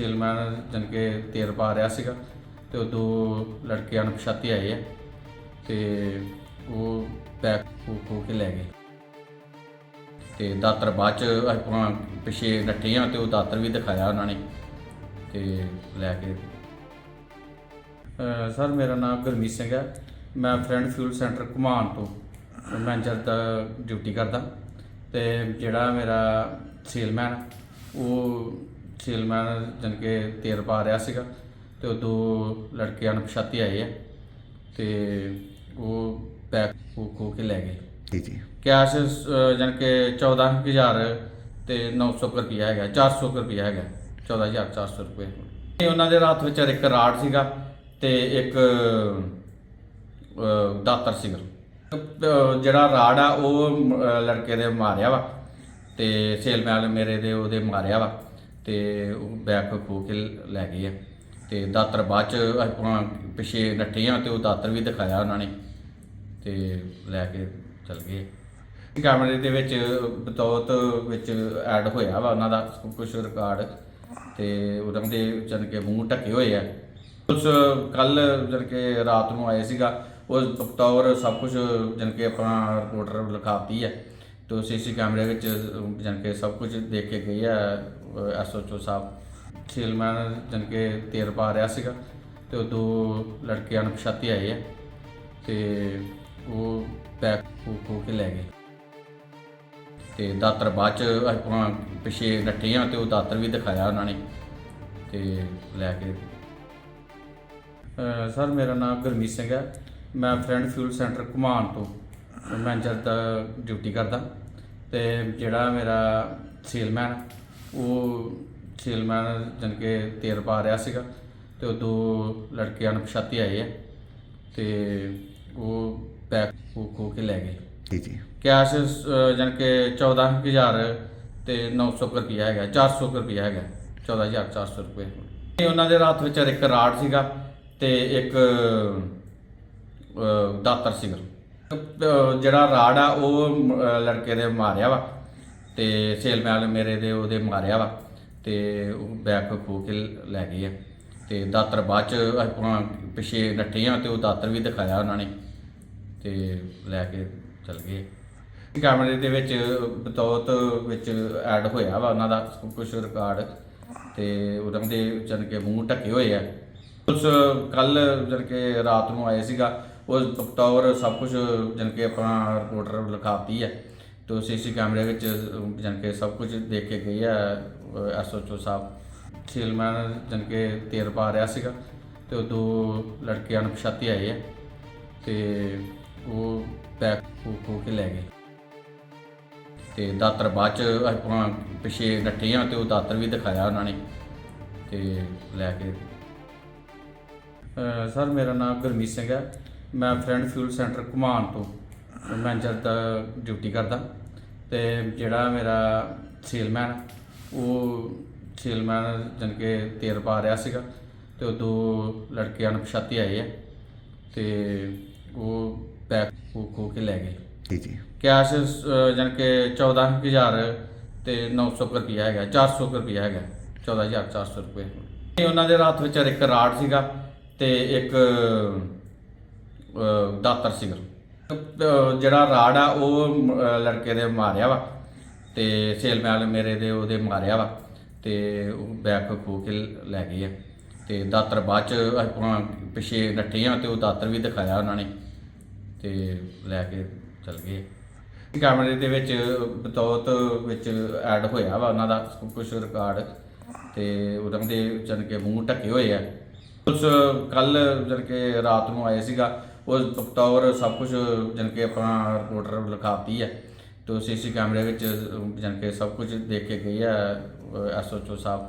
Salesman ਜਨ ਕੇ ਤੇਲ ਪਾ ਰਿਹਾ ਸੀਗਾ ਤੇ ਉਹ ਦੋ ਲੜਕੇ ਅਣਪਛਾਤੇ ਆਏ ਆ ਤੇ ਉਹ ਪੈਕ ਖੋ ਕੇ ਲੈ ਗਏ। ਤੇ ਦਾਤਰ ਬਾਅਦ ਚ ਆਪਾਂ ਪਿਛੇ ਨੱਠੇ ਆ ਤੇ ਉਹ ਦਾਤਰ ਵੀ ਦਿਖਾਇਆ ਉਹਨਾਂ ਨੇ ਤੇ ਲੈ ਕੇ। ਸਰ, ਮੇਰਾ ਨਾਮ ਗੁਰਮੀਤ ਸਿੰਘ ਹੈ। ਮੈਂ ਫਰੈਂਡ ਫਿਊਲ ਸੈਂਟਰ ਘੁਮਾਣ ਤੋਂ ਮੈਨੇਜਰ ਦਾ ਡਿਊਟੀ ਕਰਦਾ ਤੇ ਜਿਹੜਾ ਮੇਰਾ ਸੇਲਮੈਨ ਉਹ ਸੇਲਮੈਨ ਜਨ ਕੇ ਤੇਲ ਪਾ ਰਿਹਾ ਸੀਗਾ ਤੇ ਉਹ ਦੋ ਲੜਕੇ ਅਣਪਛਾਤੇ ਆਏ ਆ ਤੇ ਉਹ ਬੈਗ ਖੋ ਖੋ ਕੇ ਲੈ ਗਏ। ਜੀ ਜੀ। ਕੈਸ਼ ਜਨ ਕੇ 14000 ਤੇ 900 ਰੁਪਇਆ ਹੈਗਾ 400 ਰੁਪਇਆ ਹੈਗਾ 14400 ਰੁਪਏ ਤੇ ਉਹਨਾਂ ਦੇ ਰਾਤ ਵਿੱਚ ਇੱਕ ਰਾੜ ਸੀਗਾ ਤੇ ਇੱਕ ਦਾਤਰ ਸੀਗਾ। ਜਿਹੜਾ ਰਾੜ ਆ ਉਹ ਮ- ਲੜਕੇ ਦੇ ਮਾਰਿਆ ਵਾ ਤੇ ਸੇਲਮੈਨ ਮੇਰੇ ਦੇ ਉਹਦੇ ਮਾਰਿਆ ਵਾ। ਤੇ ਉਹ ਬੈਗ ਖੋ ਕੇ ਲੈ ਗਏ ਆ। ਤੇ ਦਾਤਰ ਬਾਅਦ ਚ ਆਪਾਂ ਪਿਛੇ ਨੱਠੇ ਆ ਤੇ ਉਹ ਦਾਤਰ ਵੀ ਦਿਖਾਇਆ ਉਹਨਾਂ ਨੇ ਤੇ ਲੈ ਕੇ ਚਲ ਗਏ। ਕੈਮਰੇ ਦੇ ਵਿੱਚ ਬਤੌਤ ਵਿੱਚ ਐਡ ਹੋਇਆ ਵਾ ਉਹਨਾਂ ਦਾ ਕੁਝ ਰਿਕਾਰਡ ਤੇ ਉਹਨਾਂ ਦੇ ਜਨ ਕੇ ਮੂੰਹ ਢੱਕੇ ਹੋਏ ਆ। ਉਸ ਕੱਲ ਜਨ ਕੇ ਰਾਤ ਨੂੰ ਆਏ ਸੀਗਾ, ਉਹ ਬਤੌਰ ਸਭ ਕੁਝ ਜਨ ਕੇ ਆਪਣਾ ਰਿਪੋਰਟਰ ਲਿਖਾਤੀ ਹੈ ਤੇ ਸੀਸੀ ਕੈਮਰੇ ਵਿੱਚ ਜਨ ਕੇ ਸਭ ਕੁਝ ਦੇਖ ਕੇ ਗਏ ਆ ਐਸਓਚਓ ਸਾਹਿਬ। ਸੇਲਮੈਨ ਜਨ ਕੇ ਤੇਰ ਪਾ ਰਿਹਾ ਸੀਗਾ ਤੇ ਉਹ ਦੋ ਲੜਕੇ ਅਣਪਛਾਤੇ ਆਏ ਆ ਤੇ ਉਹ ਬੈਗ ਖੋ ਕੇ ਲੈ ਗਏ। ਤੇ ਦਾਤਰ ਬਾਅਦ ਚ ਆਪਾਂ ਪਿਛੇ ਨੱਠੇ ਆ ਤੇ ਉਹ ਦਾਤਰ ਵੀ ਦਿਖਾਇਆ ਉਹਨਾਂ ਨੇ ਤੇ ਲੈ ਕੇ। ਸਰ ਮੇਰਾ ਨਾਮ ਗੁਰਮੀਤ ਸਿੰਘ ਹੈ। ਮੈਂ ਫਰੈਂਡ ਫਿਊਲ ਸੈਂਟਰ ਘੁਮਾਣ ਤੋਂ। ਮੈਨੇਜਰ ਦਾ ਡਿਊਟੀ ਕਰਦਾ ਤੇ ਜਿਹੜਾ ਮੇਰਾ ਸੇਲਮੈਨ ਉਹ ਸੇਲਮੈਨ ਜਨ ਕੇ ਤੇਲ ਪਾ ਰਿਹਾ ਸੀਗਾ ਤੇ ਉਹ ਦੋ ਲੜਕੇ ਅਣਪਛਾਤੇ ਆਏ ਆ ਤੇ ਉਹ ਬੈਗ ਖੋ ਖੋ ਕੇ ਲੈ ਗਏ। ਜੀ ਜੀ। ਕੈਸ਼ ਜਨ ਕੇ 14000 ਤੇ 900 ਰੁਪਇਆ ਹੈਗਾ 400 ਰੁਪਇਆ ਹੈਗਾ 14400 ਰੁਪਏ ਤੇ ਉਹਨਾਂ ਦੇ ਰਾਤ ਵਿੱਚ ਇੱਕ ਰਾੜ ਸੀਗਾ ਤੇ ਇੱਕ ਦਾਤਰ ਸੀਗਾ। ਜਿਹੜਾ ਰਾੜ ਆ, ਉਹ ਲੜਕੇ ਦੇ ਮਾਰਿਆ ਵਾ। ਤੇ ਸੇਲਮੈਨ ਮੇਰੇ ਦੇ, ਉਹਦੇ ਮਾਰਿਆ ਵਾ। ਤੇ ਉਹ ਬੈਗ ਖੋ ਕੇ ਲੈ ਗਏ ਆ। ਤੇ ਦਾਤਰ ਬਾਅਦ ਚ ਆਪਾਂ ਪਿਛੇ ਨੱਠੇ ਆ ਤੇ ਉਹ ਦਾਤਰ ਵੀ ਦਿਖਾਇਆ ਉਹਨਾਂ ਨੇ। ਤੇ ਲੈ ਕੇ ਚਲ ਗਏ। ਕੈਮਰੇ ਦੇ ਵਿੱਚ ਬਤੌਤ ਵਿੱਚ ਐਡ ਹੋਇਆ ਵਾ ਉਹਨਾਂ ਦਾ ਕੁਝ ਰਿਕਾਰਡ। ਤੇ ਉਹਨਾਂ ਦੇ ਜਨ ਕੇ ਮੂੰਹ ਢੱਕੇ ਹੋਏ ਆ। ਉਸ ਕੱਲ ਜਨ ਕੇ ਰਾਤ ਨੂੰ ਆਏ ਸੀਗਾ। ਉਹ ਬਤੌਰ ਸਭ ਕੁਝ ਜਨ ਕੇ ਆਪਣਾ ਰਿਪੋਰਟਰ ਲਿਖਾਤੀ ਹੈ ਤੇ ਸੀਸੀ ਕੈਮਰੇ ਵਿੱਚ ਜਨ ਕੇ ਸਭ ਕੁਝ ਦੇਖ ਕੇ ਗਏ ਆ ਐਸਓਚਓ ਸਾਹਿਬ। ਸੇਲਮੈਨ ਜਨ ਕੇ ਤੇਰ ਪਾ ਰਿਹਾ ਸੀਗਾ, ਤੇ ਉਹ ਦੋ ਲੜਕੇ ਅਣਪਛਾਤੇ ਆਏ ਆ, ਤੇ ਉਹ ਬੈਗ ਖੋ ਕੇ ਲੈ ਗਏ। ਤੇ ਦਾਤਰ ਬਾਅਦ ਚ ਆਪਾਂ ਪਿਛੇ ਨੱਠੇ ਆ, ਤੇ ਉਹ ਦਾਤਰ ਵੀ ਦਿਖਾਇਆ ਉਹਨਾਂ ਨੇ, ਤੇ ਲੈ ਕੇ। ਸਰ, ਮੇਰਾ ਨਾਮ ਗੁਰਮੀਤ ਸਿੰਘ ਹੈ ਮੈਂ ਫਰੈਂਡ ਫਿਊਲ ਸੈਂਟਰ ਘੁਮਾਣ ਤੋਂ ਮੈਨੇਜਰ ਦਾ ਡਿਊਟੀ ਕਰਦਾ ਤੇ ਜਿਹੜਾ ਮੇਰਾ ਸੇਲਮੈਨ ਉਹ ਸੇਲਮੈਨ ਜਨ ਕੇ ਤੇਲ ਪਾ ਰਿਹਾ ਸੀਗਾ ਤੇ ਉਹ ਦੋ ਲੜਕੇ ਅਣਪਛਾਤੇ ਆਏ ਆ ਤੇ ਉਹ ਬੈਗ ਖੋ ਖੋ ਕੇ ਲੈ ਗਏ। ਜੀ ਜੀ। ਕੈਸ਼ ਜਨ ਕੇ 14000 ਤੇ 900 ਰੁਪਇਆ ਹੈਗਾ 400 ਰੁਪਇਆ ਹੈਗਾ 14400 ਰੁਪਏ। ਉਹਨਾਂ ਦੇ ਰਾਤ ਵਿੱਚ ਇੱਕ ਰਾੜ ਸੀਗਾ ਤੇ ਇੱਕ ਦਾਤਰ ਸੀਗਾ ਜਿਹੜਾ ਰਾੜ ਆ, ਉਹ ਲੜਕੇ ਦੇ ਮਾਰਿਆ ਵਾ ਤੇ ਸੇਲਮੈਨ ਮੇਰੇ ਦੇ ਉਹਦੇ ਮਾਰਿਆ ਵਾ ਤੇ ਉਹ ਬੈਗ ਖੋ ਕੇ ਲੈ ਗਏ ਆ। ਤੇ ਦਾਤਰ ਬਾਅਦ ਚ ਆਪਾਂ ਪਿਛੇ ਨੱਠੇ ਆ ਤੇ ਉਹ ਦਾਤਰ ਵੀ ਦਿਖਾਇਆ ਉਹਨਾਂ ਨੇ ਤੇ ਲੈ ਕੇ ਚਲ ਗਏ। ਕੈਮਰੇ ਦੇ ਵਿੱਚ ਬਤੌਤ ਵਿੱਚ ਐਡ ਹੋਇਆ ਵਾ ਉਹਨਾਂ ਦਾ ਕੁਝ ਰਿਕਾਰਡ ਤੇ ਉਹਨਾਂ ਦੇ ਜਨ ਕੇ ਮੂੰਹ ਢੱਕੇ ਹੋਏ ਆ। ਉਸ ਕੱਲ ਜਨ ਕੇ ਰਾਤ ਨੂੰ ਆਏ ਸੀਗਾ ਉਹ ਬਤੌਰ ਸਭ ਕੁਝ ਜਨ ਕੇ ਆਪਣਾ ਰਿਪੋਰਟਰ ਲਿਖਾਤੀ ਹੈ ਤੇ ਸੀਸੀ ਕੈਮਰੇ ਵਿੱਚ ਜਨ ਕੇ ਸਭ ਕੁਝ ਦੇਖ ਕੇ ਗਏ ਆ ਐਸਓਚਓ ਸਾਹਿਬ।